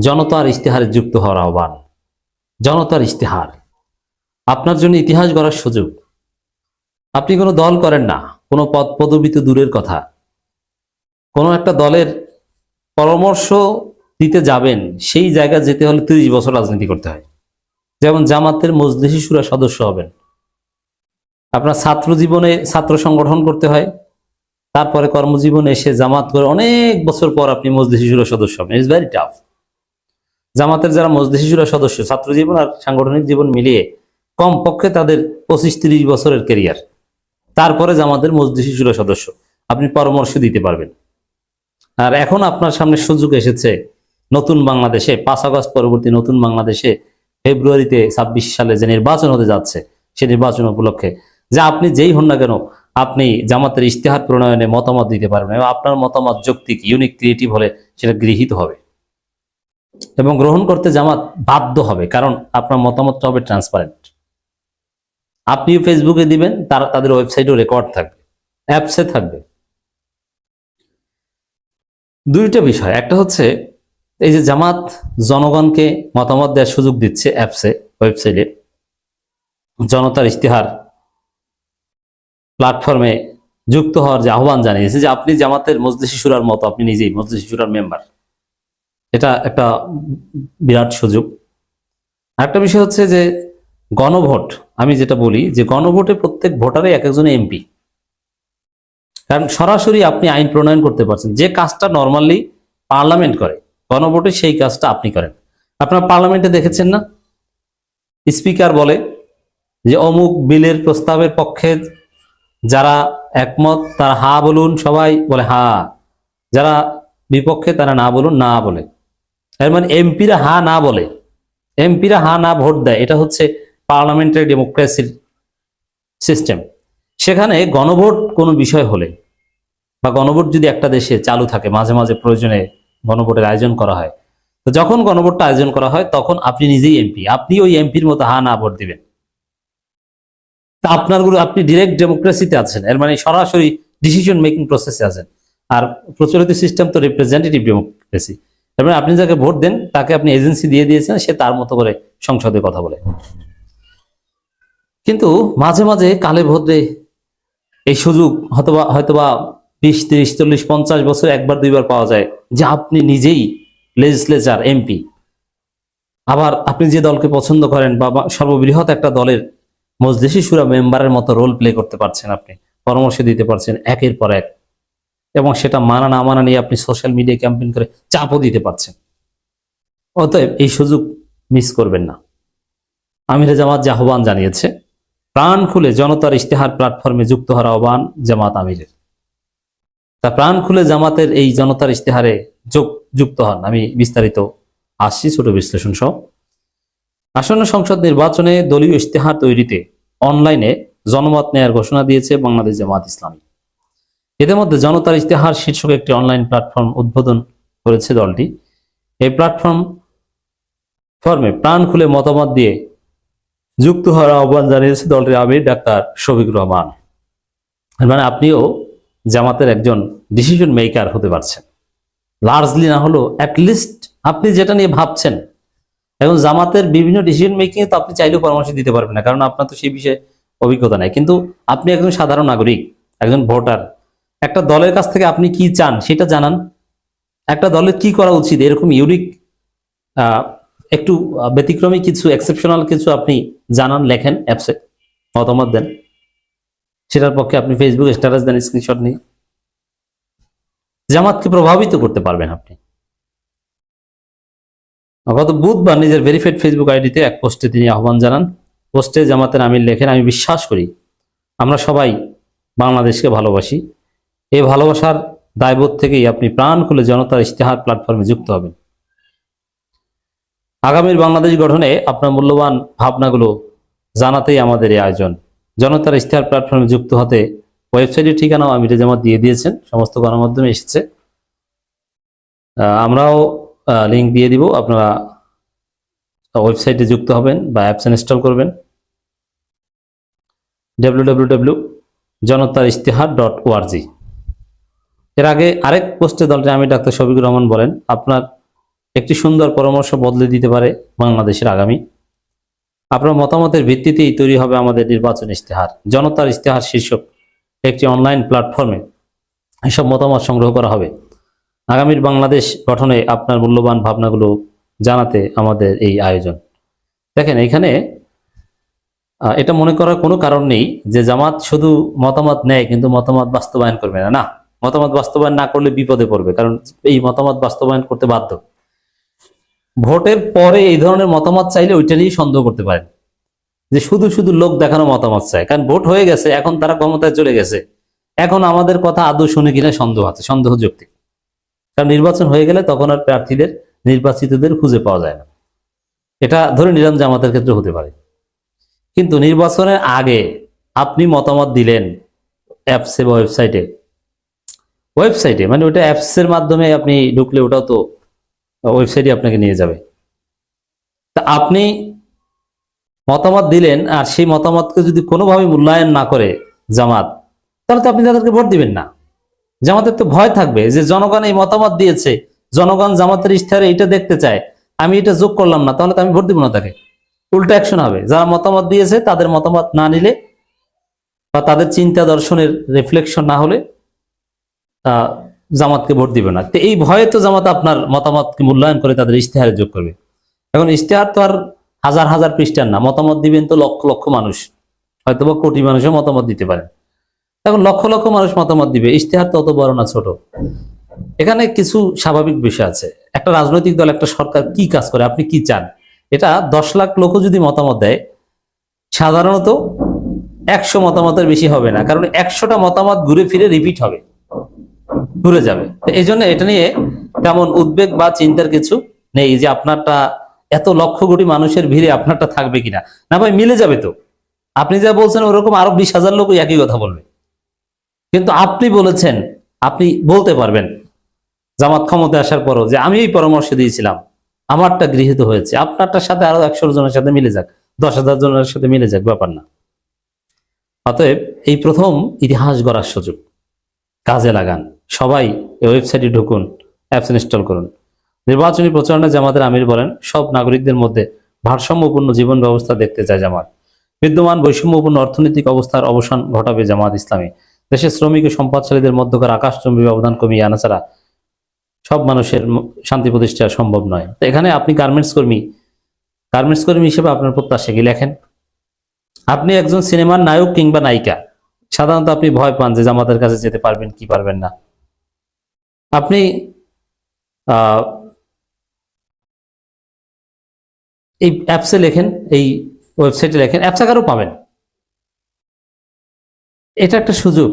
জনতার ইশতেহারে যুক্ত হওয়ার আহ্বান। জনতার ইশতেহার। আপনার জন্য ইতিহাস গড়ার সুযোগ। আপনি কোনো দল করেন না, কোনো পদ পদবি তো দূরের কথা। কোনো একটা দলের পরামর্শ দিতে যাবেন, সেই জায়গা যেতে হলে তিরিশ বছর রাজনীতি করতে হয়। যেমন জামাতের মজলিসি সুরা সদস্য হবেন। আপনার ছাত্র জীবনে ছাত্র সংগঠন করতে হয়। তারপরে কর্মজীবনে এসে জামাত করে অনেক বছর পর আপনি মজলিসি সদস্য হবেন। ইটস ভেরি টাফ জামাতের যারা মজলিসি সুরা সদস্য, ছাত্র জীবন আর সাংগঠনিক জীবন মিলিয়ে কমপক্ষে তাদের পঁচিশ তিরিশ বছরের কেরিয়ার তারপরে জামাতের মজলিসি সুরা সদস্য। আপনি পরামর্শ দিতে পারবেন। আর এখন আপনার সামনে সুযোগ এসেছে নতুন বাংলাদেশে, পাঁচ আগস্ট পরবর্তী নতুন বাংলাদেশে ফেব্রুয়ারিতে ছাব্বিশ সালে যে নির্বাচন হতে যাচ্ছে, সে নির্বাচন উপলক্ষে, যে আপনি যেই হন না কেন, আপনি জামাতের ইশতেহার প্রণয়নে মতামত দিতে পারবেন এবং আপনার মতামত যৌক্তিক ইউনিক ক্রিয়েটিভ হলে সেটা গৃহীত হবে। এবং গ্রহণ করতে জামাত বাধ্য হবে, কারণ আপনার মতামতটা হবে ট্রান্সপারেন্ট আপনিও ফেসবুকে দিবেন, তারা, তাদের ওয়েবসাইটেও রেকর্ড থাকবে অ্যাপসে থাকবে। দুইটা বিষয়, একটা হচ্ছে এই যে জামাত জনগণকে মতামত দেওয়ার সুযোগ দিচ্ছে অ্যাপসে ওয়েবসাইটে জনতার ইশতেহার প্ল্যাটফর্মে যুক্ত হওয়ার যে আহ্বান জানিয়েছে যে আপনি জামাতের মজলিস শিশুরার মতো, আপনি নিজেই মজলিস শিশুরার মেম্বার এটা একটা বিরাট সুযোগ। আরেকটা বিষয় হচ্ছে যে গণভোট, আমি যেটা বলি যে গণভোটে প্রত্যেক ভোটারে এক একজন এমপি। কারণ সরাসরি আপনি আইন প্রণয়ন করতে পারছেন, যে কাজটা নর্মালি পার্লামেন্ট করে, গণভোটে সেই কাজটা আপনি করেন। আপনার পার্লামেন্টে দেখেছেন না? স্পিকার বলে যে অমুক বিলের প্রস্তাবের পক্ষে যারা একমত, তারা হা বলুন সবাই বলে হা। যারা বিপক্ষে তারা না বলুন, না বলে। এর মানে এমপিরা হা না বলে। এমপিরা হা না ভোট দেয়। এটা হচ্ছে পার্লামেন্টারি ডেমোক্রেসির সিস্টেম। সেখানে গণভোট কোনো বিষয় হলে বা গণভোট যদি একটা দেশে চালু থাকে, মাঝে মাঝে প্রয়োজনে গণভোটের আয়োজন করা হয়, তো যখন গণভোটটা আয়োজন করা হয়, তখন আপনি নিজেই এমপি। আপনি ওই এমপির মতো হা না ভোট দিবেন। তা আপনারগুলো আপনি ডিরেক্ট ডেমোক্রেসিতে আছেন। এর মানে সরাসরি ডিসিশন মেকিং প্রসেসে আছেন। আর প্রচলিত সিস্টেম তো রিপ্রেজেন্টেটিভ ডেমোক্রেসি মানে আপনি যাকে ভোট দেন, তাকে আপনি এজেন্সি দিয়ে দিয়েছেন, সে তার মতো করে সংসদে কথা বলে। কিন্তু মাঝে মাঝে কালে ভদ্রে এই সুযোগ হয়তোবা হয়তোবা বিশ, তিরিশ, চল্লিশ, পঞ্চাশ বছর একবার, দুইবার পাওয়া যায় যে আপনি নিজেই লেজিসলেচার এমপি আবার আপনি যে দলকে পছন্দ করেন বা সর্ববৃহৎ একটা দলের মজলিসি সুরা মেম্বারের মতো রোল প্লে করতে পারছেন আপনি, পরামর্শ দিতে পারছেন, একের পর এক। এবং সেটা মানা না মানা নিয়ে আপনি সোশ্যাল মিডিয়া ক্যাম্পেইন করে চাপও দিতে পারছেন। অতএব এই সুযোগ মিস করবেন না। আমিরে জামাত যে আহ্বান জানিয়েছে, প্রাণ খুলে জনতার ইশতেহার প্ল্যাটফর্মে যুক্ত হওয়ার আহ্বান জামাত আমিরের। তা প্রাণ খুলে জামাতের এই জনতার ইশতেহারে যোগ যুক্ত হন। আমি বিস্তারিত আসছি ছোট বিশ্লেষণ সহ। আসন্ন সংসদ নির্বাচনে দলীয় ইশতেহার তৈরিতে অনলাইনে জনমত নেয়ার ঘোষণা দিয়েছে বাংলাদেশ জামাত ইসলামী। এদের মধ্যে জনতার ইশতেহার শীর্ষক একটি অনলাইন প্ল্যাটফর্ম উদ্বোধন করেছে দলটি। এই প্ল্যাটফর্ম ফর্মে প্রাণ খুলে মতামত দিয়ে যুক্ত হওয়ার আহ্বান জানিয়েছে দলটির আমির ডাক্তার শফিক রহমান। মানে আপনিও জামাতের একজন ডিসিশন মেকার হতে পারছেন। লার্জলি না হলেও অ্যাটলিস্ট আপনি যেটা নিয়ে ভাবছেন এবং জামাতের বিভিন্ন ডিসিশন মেকিং তো আপনি চাইলেও পরামর্শ দিতে পারবেন না, কারণ আপনার তো সেই বিষয়ে অভিজ্ঞতা নাই। কিন্তু আপনি একজন সাধারণ নাগরিক, একজন ভোটার একটা দলের কাছ থেকে আপনি কি চান সেটা জানান। একটা দলের কি করা উচিত এরকম ইউনিক একটু ব্যতিক্রমী কিছু এক্সেপশনাল কিছু আপনি জানান, লেখেন অ্যাপসে মতামত দেন। সেটার পক্ষে আপনি ফেসবুক স্ট্যাটাস দেন স্ক্রিনশট নিয়ে। জামাতকে প্রভাবিত করতে পারবেন আপনি। গত বুধবার নিজের ভেরিফাইড ফেসবুক আইডিতে এক পোস্টে তিনি আহ্বান জানান পোস্টে জামাতের আমির লেখেন, আমি বিশ্বাস করি, আমরা সবাই বাংলাদেশকে ভালোবাসি। এই ভালোবাসার দায়বোধ থেকেই আপনি প্রাণ খুলে জনতার ইশতেহার প্ল্যাটফর্মে যুক্ত হবেন। আগামীর বাংলাদেশ গঠনে আপনার মূল্যবান ভাবনাগুলো জানাতেই আমাদের এই আয়োজন। জনতার ইশতেহার প্ল্যাটফর্মে যুক্ত হতে ওয়েবসাইটের ঠিকানাও আমির জামাত দিয়ে দিয়েছেন। সমস্ত গণমাধ্যমে এসেছে। আমরাও লিঙ্ক দিয়ে দিব। আপনারা ওয়েবসাইটে যুক্ত হবেন বা অ্যাপস ইনস্টল করবেন। www জনতার ইশতেহার ডট ওআরজি এর আগে আরেক পোস্টে দলটি আমি ডাক্তার শফিকুর রহমান বলেন, আপনার একটি সুন্দর পরামর্শ বদলে দিতে পারে বাংলাদেশের আগামী। আপনার মতামতের ভিত্তিতেই তৈরি হবে আমাদের নির্বাচন ইশতেহার। জনতার ইশতেহার শীর্ষক একটি অনলাইন প্ল্যাটফর্মে এসব মতামত সংগ্রহ করা হবে। আগামীর বাংলাদেশ গঠনে আপনার মূল্যবান ভাবনাগুলো জানাতে আমাদের এই আয়োজন। দেখেন, এখানে এটা মনে করার কোনো কারণ নেই যে জামাত শুধু মতামত নেয় কিন্তু মতামত বাস্তবায়ন করবে না না। মতামত বাস্তবায়ন না করলে বিপদে পড়বে, কারণ এই মতামত বাস্তবায়ন করতে বাধ্য। ভোটের পরে এই ধরনের মতামত চাইলে ওইটা নিয়েই সন্দেহ করতে পারেন, যে শুধু শুধু লোক দেখানো মতামত চায়, কারণ ভোট হয়ে গেছে, এখন তারা ক্ষমতায় চলে গেছে। এখন আমাদের কথা আদৌ শুনে কিনা সন্দেহ আছে, সন্দেহ যুক্তি কারণ নির্বাচন হয়ে গেলে তখন আর প্রার্থীদের, নির্বাচিতদের খুঁজে পাওয়া যায় না। এটা ধরে নিলাম জামাতের ক্ষেত্রে হতে পারে। কিন্তু নির্বাচনের আগে আপনি মতামত দিলেন অ্যাপসে বা ওয়েবসাইটে ওয়েবসাইটে মানে ওটা অ্যাপসের মাধ্যমে আপনি ঢুকলে ওটাও তো ওয়েবসাইটে আপনাকে নিয়ে যাবে। তা আপনি মতামত দিলেন আর সেই মতামতকে যদি কোনোভাবে মূল্যায়ন না করে জামাত, তাহলে তো আপনি তাদেরকে ভোট দিবেন না। জামাতের তো ভয় থাকবে যে জনগণ এই মতামত দিয়েছে, জনগণ জামাতের ইশতেহারে এটা দেখতে চায়, আমি এটা যোগ করলাম না, তাহলে তো আমি ভোট দিব না তাকে। উল্টো অ্যাকশন হবে, যারা মতামত দিয়েছে তাদের মতামত না নিলে বা তাদের চিন্তা দর্শনের রিফ্লেকশন না হলে জামাতকে ভোট দিবে না। তো এই ভয়ে তো জামাত আপনার মতামতকে মূল্যায়ন করে তাদের ইশতেহারে যোগ করবে। এখন ইশতেহার তো আর হাজার হাজার পৃষ্ঠার না, মতামত দিবেন তো লক্ষ লক্ষ মানুষ হয়তো বা কোটি মানুষও মতামত দিতে পারে। এখন লক্ষ লক্ষ মানুষ মতামত দিবে, ইশতেহার তো অত বড় না, ছোট। এখানে কিছু স্বাভাবিক বিষয় আছে। একটা রাজনৈতিক দল, একটা সরকার কি কাজ করে, আপনি কি চান? এটা দশ লাখ লোকও যদি মতামত দেয়, সাধারণত একশো মতামতের বেশি হবে না। কারণ একশোটা মতামত ঘুরে ফিরে রিপিট হবে। ঘুরে যাবে। এই জন্য এটা নিয়ে তেমন উদ্বেগ বা চিন্তার কিছু নেই যে আপনারটা এত লক্ষ কোটি মানুষের ভিড়ে আপনারটা থাকবে কিনা। না ভাই, মিলে যাবে তো। আপনি যা বলছেন ওরকম আরও বিশ হাজার লোক একই কথা বলবে। কিন্তু আপনি বলেছেন, আপনি বলতে পারবেন। জামাত ক্ষমতা আসার পরও যে আমি এই পরামর্শ দিয়েছিলাম, আমারটা গৃহীত হয়েছে। আপনারটার সাথে আরও একশো জনের সাথে মিলে যাক, দশ হাজার জনের সাথে মিলে যাক, ব্যাপার না। অতএব এই প্রথম ইতিহাস গড়ার সুযোগ, কাজে লাগান। সবাই এই ওয়েবসাইটে ঢুকুন, অ্যাপস ইনস্টল করুন। নির্বাচনী প্রচারণা জামাতের আমির বলেন, সব নাগরিকদের মধ্যে ভারসাম্যপূর্ণ জীবন ব্যবস্থা দেখতে চায় জামাত। বিদ্যমান বৈষম্যপূর্ণ অর্থনৈতিক অবস্থার অবসান ঘটাবে জামাত ইসলামী। দেশের শ্রমিক ও সম্পদশালীদের মধ্যকার আকাশচম্বী ব্যবধান কমিয়ে আনা ছাড়া সব মানুষের শান্তি প্রতিষ্ঠা সম্ভব নয়। তো এখানে আপনি গার্মেন্টস কর্মী গার্মেন্টস কর্মী হিসেবে আপনার প্রত্যাশা কি লেখেন? আপনি একজন সিনেমার নায়ক কিংবা নায়িকা, সাধারণত আপনি ভয় পান যে জামাতের কাছে যেতে পারবেন কি পারবেন না। আপনি এই অ্যাপসে লেখেন এই ওয়েবসাইটে লেখেন অ্যাপস আকারও পাবেন। এটা একটা সুযোগ।